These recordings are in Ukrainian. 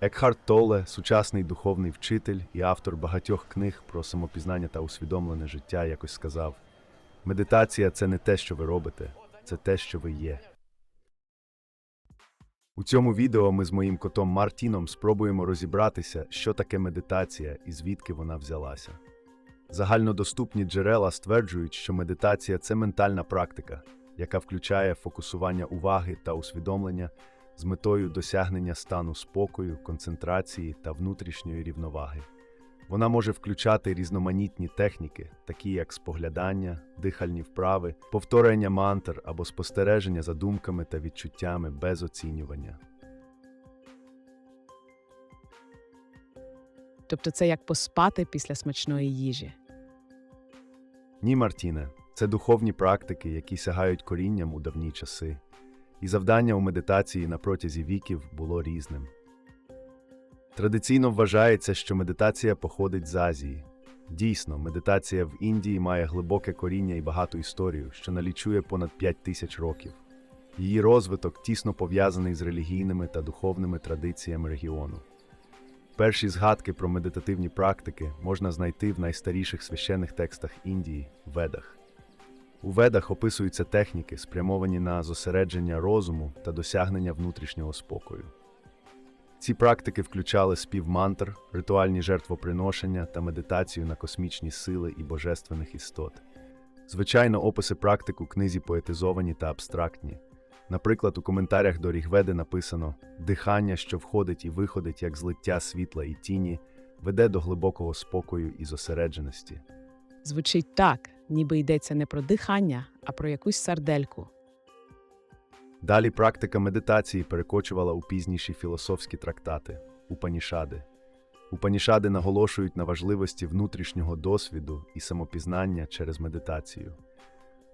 Екхарт Толе, сучасний духовний вчитель і автор багатьох книг про самопізнання та усвідомлене життя, якось сказав: медитація це не те, що ви робите, це те, що ви є. У цьому відео ми з моїм котом Мартіном спробуємо розібратися, що таке медитація і звідки вона взялася. Загальнодоступні джерела стверджують, що медитація це ментальна практика, яка включає фокусування уваги та усвідомлення з метою досягнення стану спокою, концентрації та внутрішньої рівноваги. Вона може включати різноманітні техніки, такі як споглядання, дихальні вправи, повторення мантр або спостереження за думками та відчуттями без оцінювання. Тобто це як поспати після смачної їжі. Ні, Мартіне, це духовні практики, які сягають корінням у давні часи, і завдання у медитації на протязі віків було різним. Традиційно вважається, що медитація походить з Азії. Дійсно, медитація в Індії має глибоке коріння і багату історію, що налічує понад 5 тисяч років. Її розвиток тісно пов'язаний з релігійними та духовними традиціями регіону. Перші згадки про медитативні практики можна знайти в найстаріших священних текстах Індії Ведах. У ведах описуються техніки, спрямовані на зосередження розуму та досягнення внутрішнього спокою. Ці практики включали спів мантр, ритуальні жертвоприношення та медитацію на космічні сили і божественних істот. Звичайно, описи практик у книзі поетизовані та абстрактні. Наприклад, у коментарях до Рігведи написано дихання, що входить і виходить як злиття світла і тіні, веде до глибокого спокою і зосередженості. Звучить так, ніби йдеться не про дихання, а про якусь сардельку. Далі практика медитації перекочувала у пізніші філософські трактати Упанішади. Упанішади наголошують на важливості внутрішнього досвіду і самопізнання через медитацію.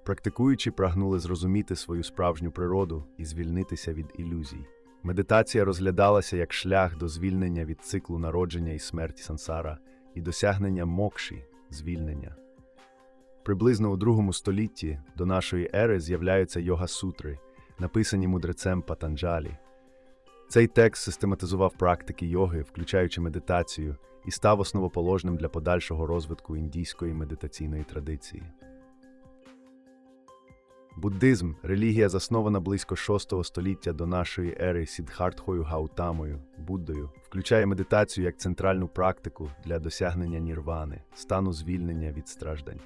Практикуючи прагнули зрозуміти свою справжню природу і звільнитися від ілюзій. Медитація розглядалася як шлях до звільнення від циклу народження і смерті сансара і досягнення мокші звільнення. Приблизно у другому столітті до нашої ери з'являються йога-сутри, написані мудрецем Патанджалі. Цей текст систематизував практики йоги, включаючи медитацію, і став основоположним для подальшого розвитку індійської медитаційної традиції. Буддизм релігія заснована близько 6 століття до нашої ери Сіддхартхою Гаутамою, Буддою, включає медитацію як центральну практику для досягнення нірвани, стану звільнення від страждань.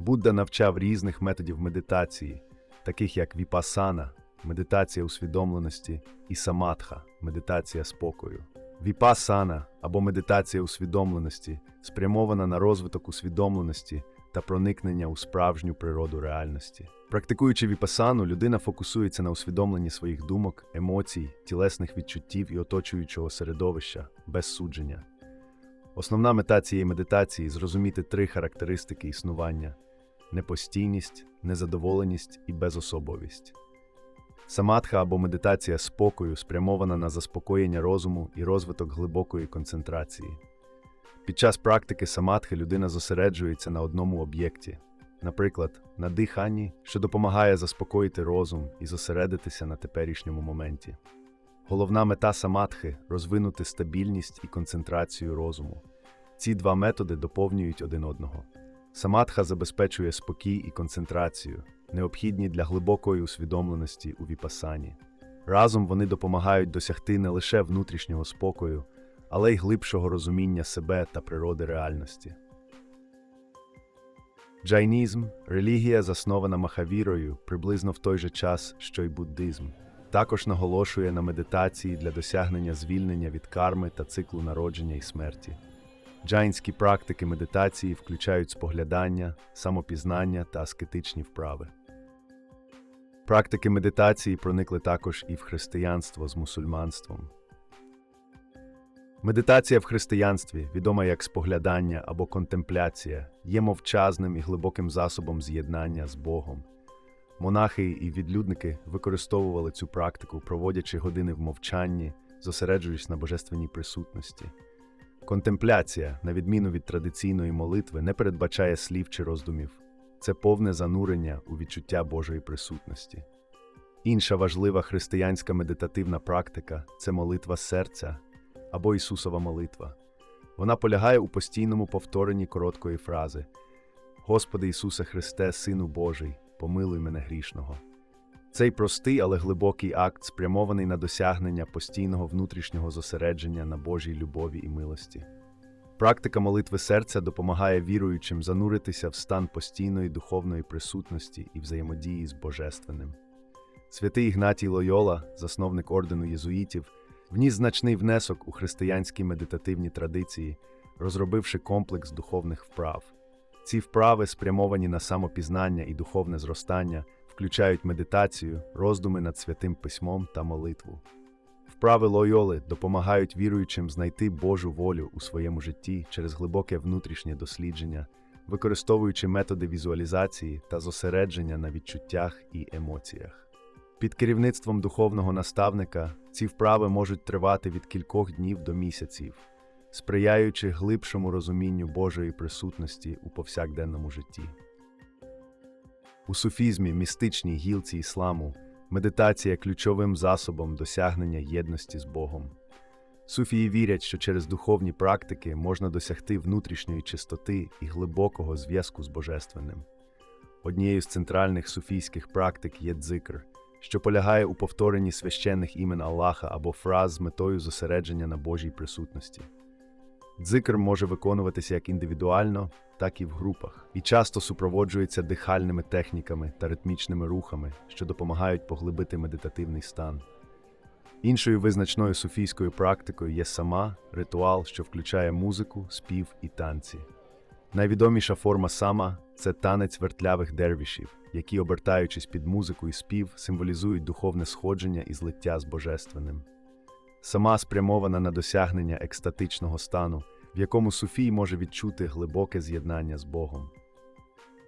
Будда навчав різних методів медитації, таких як віпасана, медитація усвідомленості, і самадха, медитація спокою. Віпасана або медитація усвідомленості спрямована на розвиток усвідомленості та проникнення у справжню природу реальності. Практикуючи віпасану, людина фокусується на усвідомленні своїх думок, емоцій, тілесних відчуттів і оточуючого середовища без судження. Основна мета цієї медитації зрозуміти три характеристики існування: непостійність, незадоволеність і безособовість. Самадха або медитація спокою спрямована на заспокоєння розуму і розвиток глибокої концентрації. Під час практики самадхи людина зосереджується на одному об'єкті, наприклад, на диханні, що допомагає заспокоїти розум і зосередитися на теперішньому моменті. Головна мета самадхи розвинути стабільність і концентрацію розуму. Ці два методи доповнюють один одного. Самадха забезпечує спокій і концентрацію, необхідні для глибокої усвідомленості у віпасані. Разом вони допомагають досягти не лише внутрішнього спокою, але й глибшого розуміння себе та природи реальності. Джайнізм релігія, заснована Махавірою приблизно в той же час, що й буддизм, також наголошує на медитації для досягнення звільнення від карми та циклу народження і смерті. Джайнські практики медитації включають споглядання, самопізнання та аскетичні вправи. Практики медитації проникли також і в християнство з мусульманством. Медитація в християнстві, відома як споглядання або контемпляція, є мовчазним і глибоким засобом з'єднання з Богом. Монахи і відлюдники використовували цю практику, проводячи години в мовчанні, зосереджуючись на божественній присутності. Контемпляція, на відміну від традиційної молитви, не передбачає слів чи роздумів. Це повне занурення у відчуття Божої присутності. Інша важлива християнська медитативна практика це молитва серця, або Ісусова молитва. Вона полягає у постійному повторенні короткої фрази Господи Ісусе Христе, Сину Божий, помилуй мене грішного. Цей простий, але глибокий акт спрямований на досягнення постійного внутрішнього зосередження на Божій любові і милості. Практика молитви серця допомагає віруючим зануритися в стан постійної духовної присутності і взаємодії з Божественним. Святий Ігнатій Лойола, засновник ордену єзуїтів, вніс значний внесок у християнські медитативні традиції, розробивши комплекс духовних вправ. Ці вправи, спрямовані на самопізнання і духовне зростання, включають медитацію, роздуми над святим письмом та молитву. Вправи лойоли допомагають віруючим знайти Божу волю у своєму житті через глибоке внутрішнє дослідження, використовуючи методи візуалізації та зосередження на відчуттях і емоціях. Під керівництвом духовного наставника ці вправи можуть тривати від кількох днів до місяців, сприяючи глибшому розумінню Божої присутності у повсякденному житті. У суфізмі, містичній гілці ісламу, медитація ключовим засобом досягнення єдності з Богом. Суфії вірять, що через духовні практики можна досягти внутрішньої чистоти і глибокого зв'язку з Божественним. Однією з центральних суфійських практик є дзикр, що полягає у повторенні священних імен Аллаха або фраз з метою зосередження на Божій присутності. Дзикр може виконуватися як індивідуально, так і в групах, і часто супроводжується дихальними техніками та ритмічними рухами, що допомагають поглибити медитативний стан. Іншою визначною суфійською практикою є сама ритуал, що включає музику, спів і танці. Найвідоміша форма сама це танець вертлявих дервішів, які, обертаючись під музику і спів, символізують духовне сходження і злиття з божественним. Сама спрямована на досягнення екстатичного стану, в якому суфій може відчути глибоке з'єднання з Богом.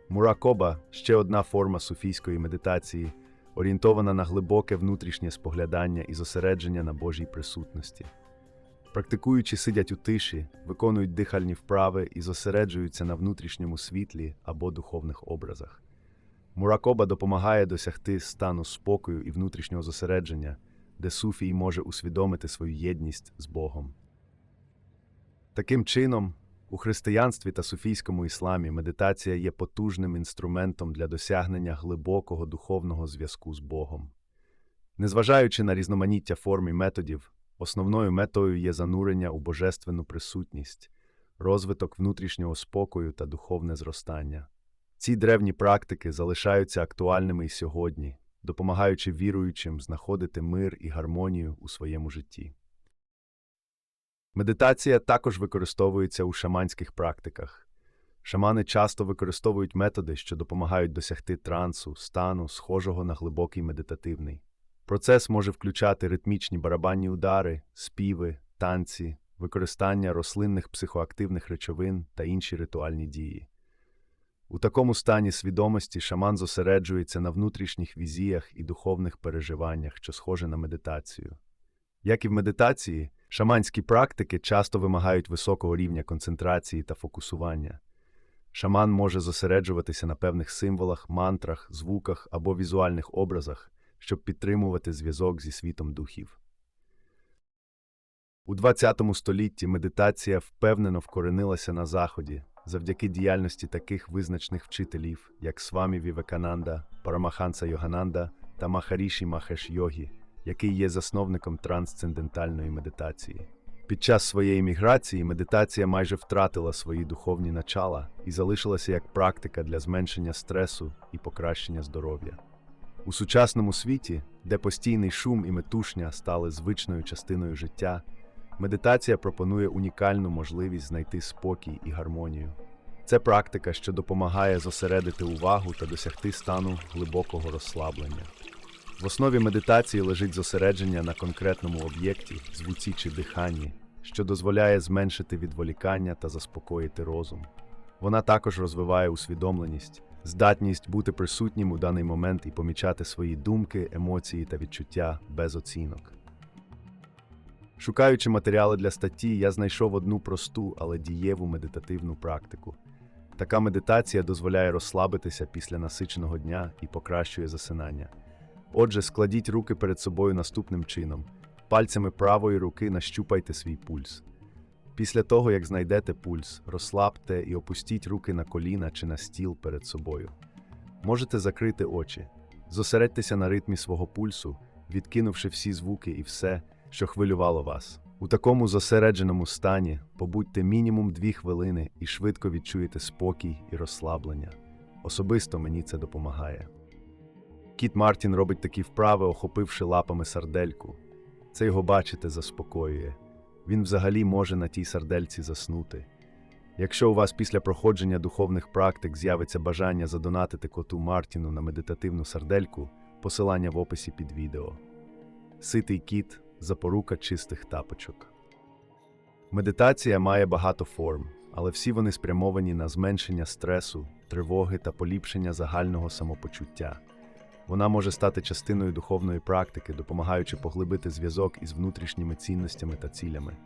Муракоба ще одна форма суфійської медитації, орієнтована на глибоке внутрішнє споглядання і зосередження на Божій присутності. Практикуючи сидять у тиші, виконують дихальні вправи і зосереджуються на внутрішньому світлі або духовних образах. Муракоба допомагає досягти стану спокою і внутрішнього зосередження, де суфій може усвідомити свою єдність з Богом. Таким чином, у християнстві та суфійському ісламі медитація є потужним інструментом для досягнення глибокого духовного зв'язку з Богом. Незважаючи на різноманіття форм і методів, основною метою є занурення у божественну присутність, розвиток внутрішнього спокою та духовне зростання. Ці древні практики залишаються актуальними і сьогодні, допомагаючи віруючим знаходити мир і гармонію у своєму житті. Медитація також використовується у шаманських практиках. Шамани часто використовують методи, що допомагають досягти трансу, стану, схожого на глибокий медитативний. Процес може включати ритмічні барабанні удари, співи, танці, використання рослинних психоактивних речовин та інші ритуальні дії. У такому стані свідомості шаман зосереджується на внутрішніх візіях і духовних переживаннях, що схоже на медитацію. Як і в медитації, шаманські практики часто вимагають високого рівня концентрації та фокусування. Шаман може зосереджуватися на певних символах, мантрах, звуках або візуальних образах, щоб підтримувати зв'язок зі світом духів. У ХХ столітті медитація впевнено вкоренилася на Заході завдяки діяльності таких визначних вчителів, як Свамі Вівекананда, Парамаханса Йогананда та Махаріші Махеш Йогі, який є засновником трансцендентальної медитації. Під час своєї міграції медитація майже втратила свої духовні начала і залишилася як практика для зменшення стресу і покращення здоров'я. У сучасному світі, де постійний шум і метушня стали звичною частиною життя, медитація пропонує унікальну можливість знайти спокій і гармонію. Це практика, що допомагає зосередити увагу та досягти стану глибокого розслаблення. В основі медитації лежить зосередження на конкретному об'єкті, звуці чи диханні, що дозволяє зменшити відволікання та заспокоїти розум. Вона також розвиває усвідомленість, здатність бути присутнім у даний момент і помічати свої думки, емоції та відчуття без оцінок. Шукаючи матеріали для статті, я знайшов одну просту, але дієву медитативну практику. Така медитація дозволяє розслабитися після насиченого дня і покращує засинання. Отже, складіть руки перед собою наступним чином. Пальцями правої руки нащупайте свій пульс. Після того, як знайдете пульс, розслабте і опустіть руки на коліна чи на стіл перед собою. Можете закрити очі, зосередьтеся на ритмі свого пульсу, відкинувши всі звуки і все, що хвилювало вас. У такому зосередженому стані побудьте мінімум дві хвилини і швидко відчуєте спокій і розслаблення. Особисто мені це допомагає. Кіт Мартін робить такі вправи, охопивши лапами сардельку. Це його, бачите, заспокоює. Він взагалі може на тій сардельці заснути. Якщо у вас після проходження духовних практик з'явиться бажання задонатити коту Мартіну на медитативну сардельку, посилання в описі під відео. Ситий кіт запорука чистих тапочок. Медитація має багато форм, але всі вони спрямовані на зменшення стресу, тривоги та поліпшення загального самопочуття. Вона може стати частиною духовної практики, допомагаючи поглибити зв'язок із внутрішніми цінностями та цілями.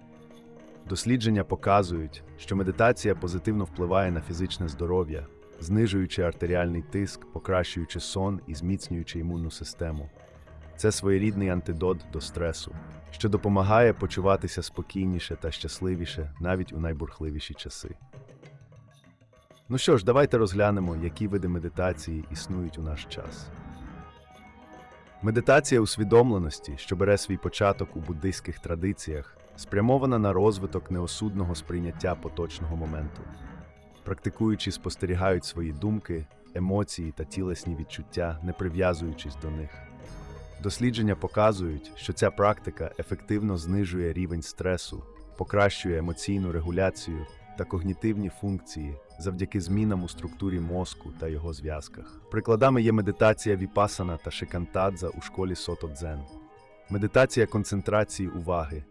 Дослідження показують, що медитація позитивно впливає на фізичне здоров'я, знижуючи артеріальний тиск, покращуючи сон і зміцнюючи імунну систему. Це своєрідний антидот до стресу, що допомагає почуватися спокійніше та щасливіше навіть у найбурхливіші часи. Ну що ж, давайте розглянемо, які види медитації існують у наш час. Медитація усвідомленості, що бере свій початок у буддийських традиціях, спрямована на розвиток неосудного сприйняття поточного моменту. Практикуючи спостерігають свої думки, емоції та тілесні відчуття, не прив'язуючись до них. Дослідження показують, що ця практика ефективно знижує рівень стресу, покращує емоційну регуляцію та когнітивні функції завдяки змінам у структурі мозку та його зв'язках. Прикладами є медитація віпасана та шикантадза у школі Сото Дзен. Медитація концентрації уваги.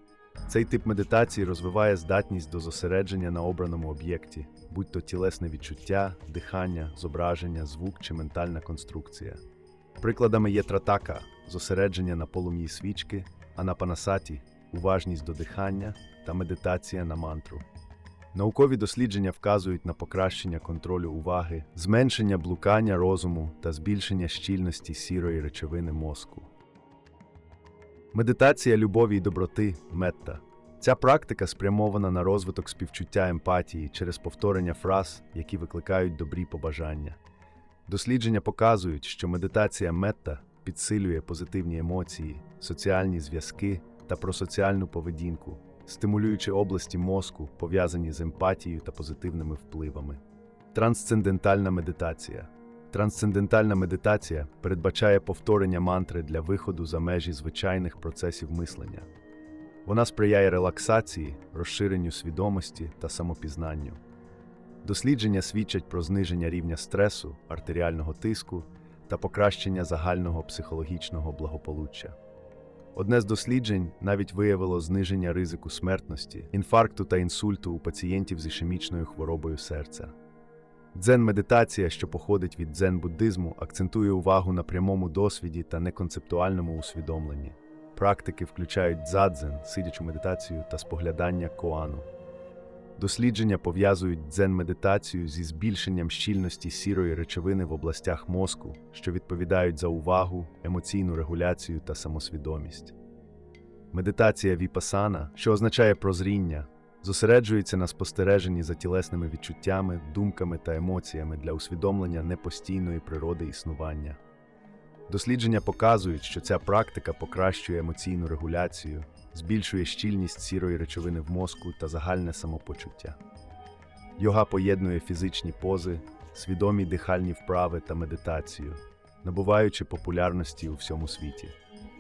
Цей тип медитації розвиває здатність до зосередження на обраному об'єкті, будь то тілесне відчуття, дихання, зображення, звук чи ментальна конструкція. Прикладами є тратака зосередження на полум'ї свічки, анапанасаті уважність до дихання та медитація на мантру. Наукові дослідження вказують на покращення контролю уваги, зменшення блукання розуму та збільшення щільності сірої речовини мозку. Медитація любові й доброти метта. Ця практика спрямована на розвиток співчуття емпатії через повторення фраз, які викликають добрі побажання. Дослідження показують, що медитація метта підсилює позитивні емоції, соціальні зв'язки та просоціальну поведінку, стимулюючи області мозку, пов'язані з емпатією та позитивними впливами. Трансцендентальна медитація. Трансцендентальна медитація передбачає повторення мантри для виходу за межі звичайних процесів мислення. Вона сприяє релаксації, розширенню свідомості та самопізнанню. Дослідження свідчать про зниження рівня стресу, артеріального тиску та покращення загального психологічного благополуччя. Одне з досліджень навіть виявило зниження ризику смертності, інфаркту та інсульту у пацієнтів з ішемічною хворобою серця. Дзен-медитація, що походить від дзен-буддизму, акцентує увагу на прямому досвіді та неконцептуальному усвідомленні. Практики включають дзадзен, сидячу медитацію та споглядання коану. Дослідження пов'язують дзен-медитацію зі збільшенням щільності сірої речовини в областях мозку, що відповідають за увагу, емоційну регуляцію та самосвідомість. Медитація віпасана, що означає прозріння, зосереджується на спостереженні за тілесними відчуттями, думками та емоціями для усвідомлення непостійної природи існування. Дослідження показують, що ця практика покращує емоційну регуляцію, збільшує щільність сірої речовини в мозку та загальне самопочуття. Йога поєднує фізичні пози, свідомі дихальні вправи та медитацію, набуваючи популярності у всьому світі.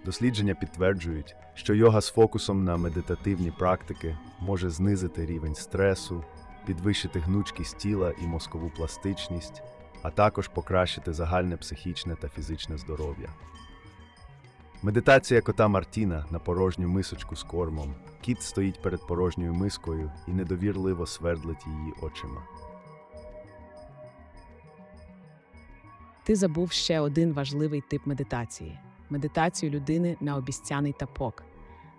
Дослідження підтверджують, що йога з фокусом на медитативні практики може знизити рівень стресу, підвищити гнучкість тіла і мозкову пластичність, а також покращити загальне психічне та фізичне здоров'я. Медитація кота Мартіна на порожню мисочку з кормом. Кіт стоїть перед порожньою мискою і недовірливо свердлить її очима. Ти забув ще один важливий тип медитації медитацію людини на обіцяний тапок.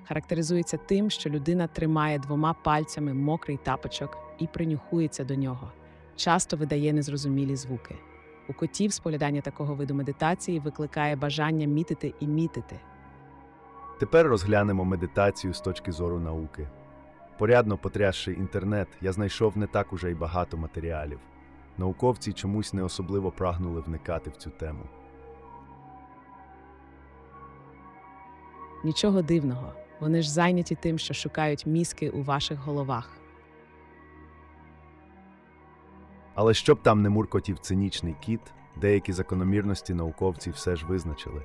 Характеризується тим, що людина тримає двома пальцями мокрий тапочок і принюхується до нього, часто видає незрозумілі звуки. У котів споглядання такого виду медитації викликає бажання мітити і мітити. Тепер розглянемо медитацію з точки зору науки. Порядно потрясши інтернет, я знайшов не так уже й багато матеріалів. Науковці чомусь не особливо прагнули вникати в цю тему. Нічого дивного. Вони ж зайняті тим, що шукають мізки у ваших головах. Але щоб там не муркотів цинічний кіт, деякі закономірності науковці все ж визначили.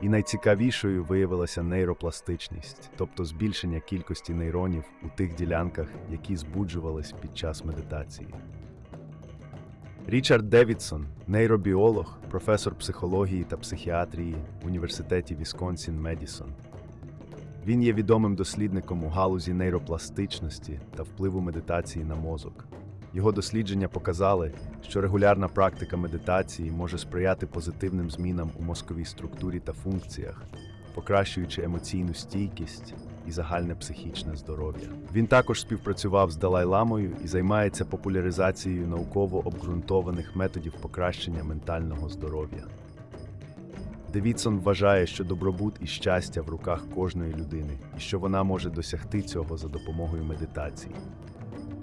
І найцікавішою виявилася нейропластичність, тобто збільшення кількості нейронів у тих ділянках, які збуджувались під час медитації. Річард Девідсон, нейробіолог, професор психології та психіатрії університеті Вісконсін Медісон. Він є відомим дослідником у галузі нейропластичності та впливу медитації на мозок. Його дослідження показали, що регулярна практика медитації може сприяти позитивним змінам у мозковій структурі та функціях, покращуючи емоційну стійкість і загальне психічне здоров'я. Він також співпрацював з Далай-ламою і займається популяризацією науково обґрунтованих методів покращення ментального здоров'я. Девідсон вважає, що добробут і щастя в руках кожної людини, і що вона може досягти цього за допомогою медитації.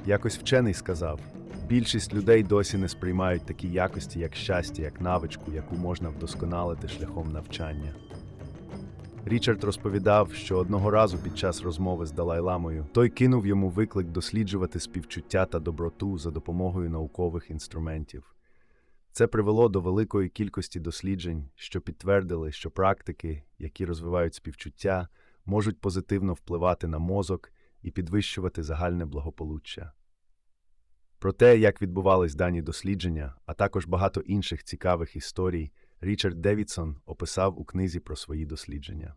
Якось вчений сказав: більшість людей досі не сприймають такі якості, як щастя, як навичку, яку можна вдосконалити шляхом навчання. Річард розповідав, що одного разу під час розмови з Далай-ламою той кинув йому виклик досліджувати співчуття та доброту за допомогою наукових інструментів. Це привело до великої кількості досліджень, що підтвердили, що практики, які розвивають співчуття, можуть позитивно впливати на мозок і підвищувати загальне благополуччя. Про те, як відбувались дані дослідження, а також багато інших цікавих історій, Річард Девідсон описав у книзі про свої дослідження.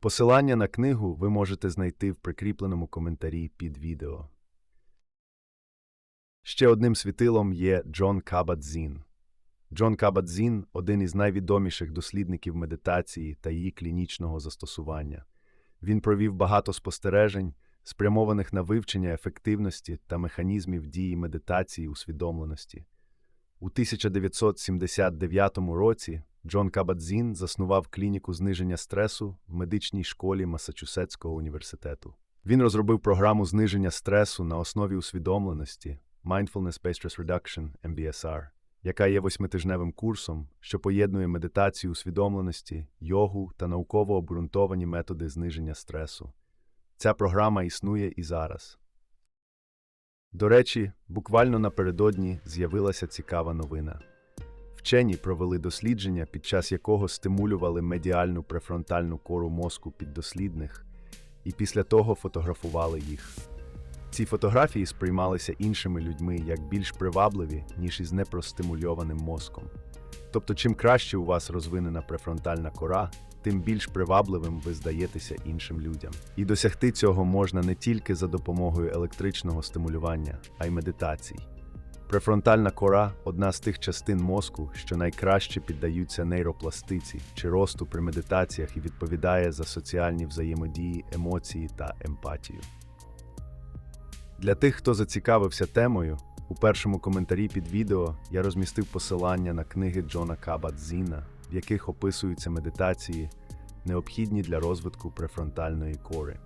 Посилання на книгу ви можете знайти в прикріпленому коментарі під відео. Ще одним світилом є Джон Кабат-Зін. Джон Кабат-Зін – один із найвідоміших дослідників медитації та її клінічного застосування. Він провів багато спостережень, спрямованих на вивчення ефективності та механізмів дії медитації усвідомленості. У 1979 році Джон Кабадзін заснував клініку зниження стресу в медичній школі Масачусетського університету. Він розробив програму зниження стресу на основі усвідомленості Mindfulness Based Stress Reduction MBSR, яка є восьмитижневим курсом, що поєднує медитацію усвідомленості, йогу та науково обґрунтовані методи зниження стресу. Ця програма існує і зараз. До речі, буквально напередодні з'явилася цікава новина. Вчені провели дослідження, під час якого стимулювали медіальну префронтальну кору мозку піддослідних, і після того фотографували їх. Ці фотографії сприймалися іншими людьми як більш привабливі, ніж із непростимульованим мозком. Тобто, чим краще у вас розвинена префронтальна кора, тим більш привабливим ви здаєтеся іншим людям. І досягти цього можна не тільки за допомогою електричного стимулювання, а й медитацій. Префронтальна кора одна з тих частин мозку, що найкраще піддаються нейропластиці чи росту при медитаціях і відповідає за соціальні взаємодії, емоції та емпатію. Для тих, хто зацікавився темою, у першому коментарі під відео я розмістив посилання на книги Джона Каба-Дзіна, в яких описуються медитації, необхідні для розвитку префронтальної кори.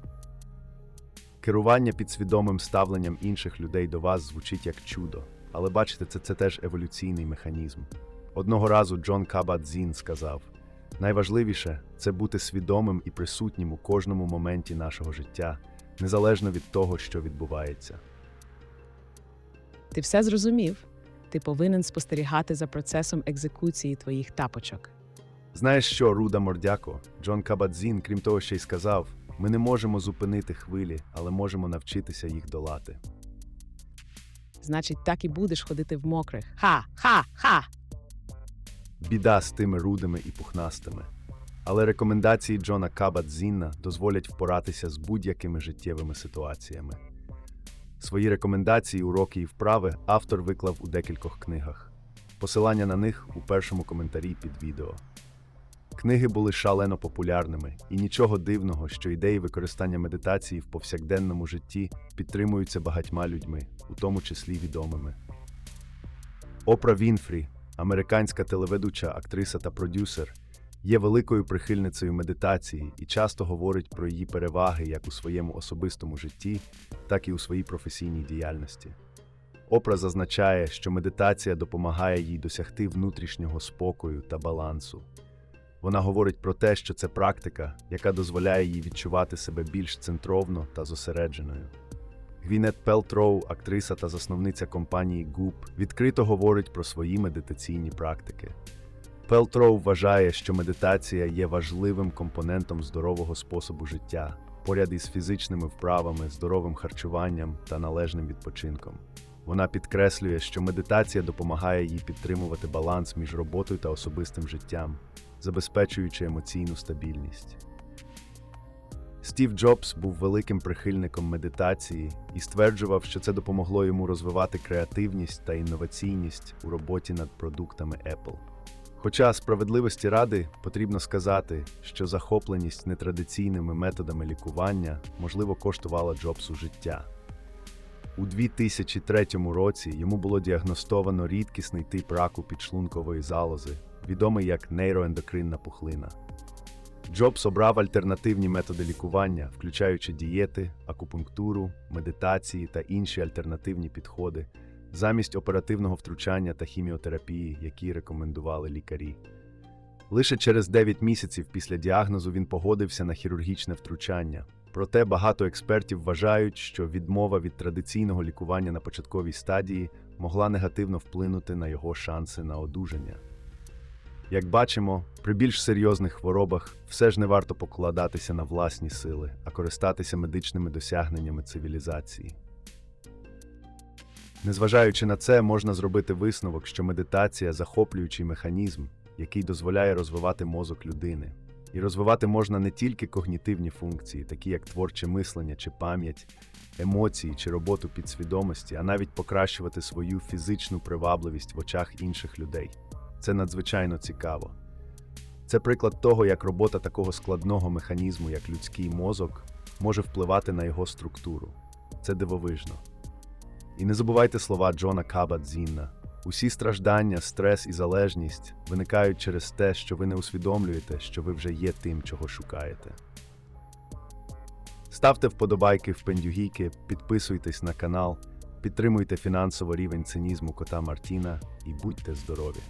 Керування підсвідомим ставленням інших людей до вас звучить як чудо, але бачите, це, це теж еволюційний механізм. Одного разу Джон Каба-Дзін сказав: найважливіше це бути свідомим і присутнім у кожному моменті нашого життя, незалежно від того, що відбувається. Ти все зрозумів? Ти повинен спостерігати за процесом екзекуції твоїх тапочок. Знаєш що, Руда Мордяко, Джон Кабадзін, крім того, ще й сказав: ми не можемо зупинити хвилі, але можемо навчитися їх долати. Значить, так і будеш ходити в мокрих. Ха, ха, ха! Біда з тими рудими і пухнастими. Але рекомендації Джона Кабадзіна дозволять впоратися з будь-якими життєвими ситуаціями. Свої рекомендації, уроки і вправи автор виклав у декількох книгах. Посилання на них у першому коментарі під відео. Книги були шалено популярними, і нічого дивного, що ідеї використання медитації в повсякденному житті підтримуються багатьма людьми, у тому числі відомими. Опра Вінфрі, американська телеведуча, актриса та продюсер, є великою прихильницею медитації і часто говорить про її переваги як у своєму особистому житті, так і у своїй професійній діяльності. Опра зазначає, що медитація допомагає їй досягти внутрішнього спокою та балансу. Вона говорить про те, що це практика, яка дозволяє їй відчувати себе більш центровно та зосередженою. Гвінет Пелтроу, актриса та засновниця компанії Goop, відкрито говорить про свої медитаційні практики. Пелтроу вважає, що медитація є важливим компонентом здорового способу життя, поряд із фізичними вправами, здоровим харчуванням та належним відпочинком. Вона підкреслює, що медитація допомагає їй підтримувати баланс між роботою та особистим життям, забезпечуючи емоційну стабільність. Стів Джобс був великим прихильником медитації і стверджував, що це допомогло йому розвивати креативність та інноваційність у роботі над продуктами Apple. Хоча справедливості ради потрібно сказати, що захопленість нетрадиційними методами лікування можливо коштувала Джобсу життя. У 2003 році йому було діагностовано рідкісний тип раку підшлункової залози, відомий як нейроендокринна пухлина. Джобс обрав альтернативні методи лікування, включаючи дієти, акупунктуру, медитації та інші альтернативні підходи, замість оперативного втручання та хіміотерапії, які рекомендували лікарі. Лише через 9 місяців після діагнозу він погодився на хірургічне втручання. Проте багато експертів вважають, що відмова від традиційного лікування на початковій стадії могла негативно вплинути на його шанси на одужання. Як бачимо, при більш серйозних хворобах все ж не варто покладатися на власні сили, а користатися медичними досягненнями цивілізації. Незважаючи на це, можна зробити висновок, що медитація захоплюючий механізм, який дозволяє розвивати мозок людини. І розвивати можна не тільки когнітивні функції, такі як творче мислення чи пам'ять, емоції чи роботу підсвідомості, а навіть покращувати свою фізичну привабливість в очах інших людей. Це надзвичайно цікаво. Це приклад того, як робота такого складного механізму, як людський мозок, може впливати на його структуру. Це дивовижно. І не забувайте слова Джона Каба Дзінна. Усі страждання, стрес і залежність виникають через те, що ви не усвідомлюєте, що ви вже є тим, чого шукаєте. Ставте вподобайки в пендюгійки, підписуйтесь на канал, підтримуйте фінансово рівень цинізму кота Мартіна і будьте здорові!